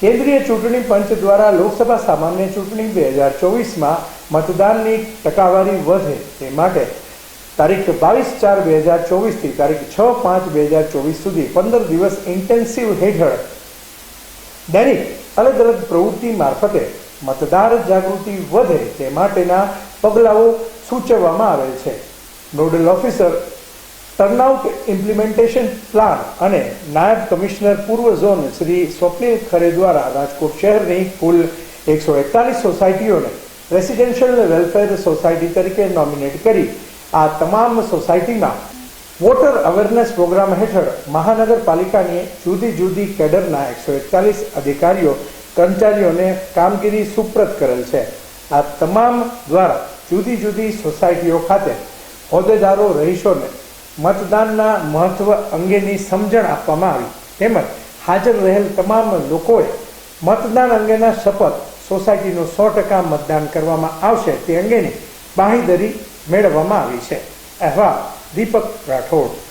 કેન્દ્રીય ચૂંટણી પંચ દ્વારા લોકસભા સામાન્ય ચૂંટણી બે હજાર ચોવીસમાં મતદાનની ટકાવારી વધે તે માટે તારીખ બાવીસ ચાર બે હજાર ચોવીસથી તારીખ છ પાંચ બે હજાર ચોવીસ સુધી પંદર દિવસ ઇન્ટેન્સિવ હેઠળ દૈનિક અલગ અલગ પ્રવૃત્તિ મારફતે મતદાર જાગૃતિ વધે તે માટેના પગલાઓ સૂચવવામાં આવેલ છે. Nodal officer turnout implementation plan અને નાયબ કમિશનર પૂર્વ ઝોન શ્રી સ્વપ્નિલ ખરે દ્વારા રાજકોટ શહેરની કુલ એકસો એકતાલીસ સોસાયટીઓને રેસિડેન્શિયલ વેલફેર સોસાયટી તરીકે નોમિનેટ કરી. આ તમામ સોસાયટીમાં વોટર અવેરનેસ પ્રોગ્રામ હેઠળ મહાનગરપાલિકાની જુદી જુદી કેડરના એકસો એકતાલીસ અધિકારીઓ, કર્મચારીઓને કામગીરી સુપ્રત કરેલ છે. આ તમામ દ્વારા જુદી જુદી સોસાયટીઓ ખાતે હોદ્દેદારો રહીશોને મતદાનના મહત્વ અંગેની સમજણ આપવામાં આવી. તેમજ હાજર રહેલ તમામ લોકોએ મતદાન અંગેના શપથ, સોસાયટીનું સો ટકા મતદાન કરવામાં આવશે તે અંગેની બાંહીધરી મેળવવામાં આવી છે. અહેવાલ દીપક રાઠોડ.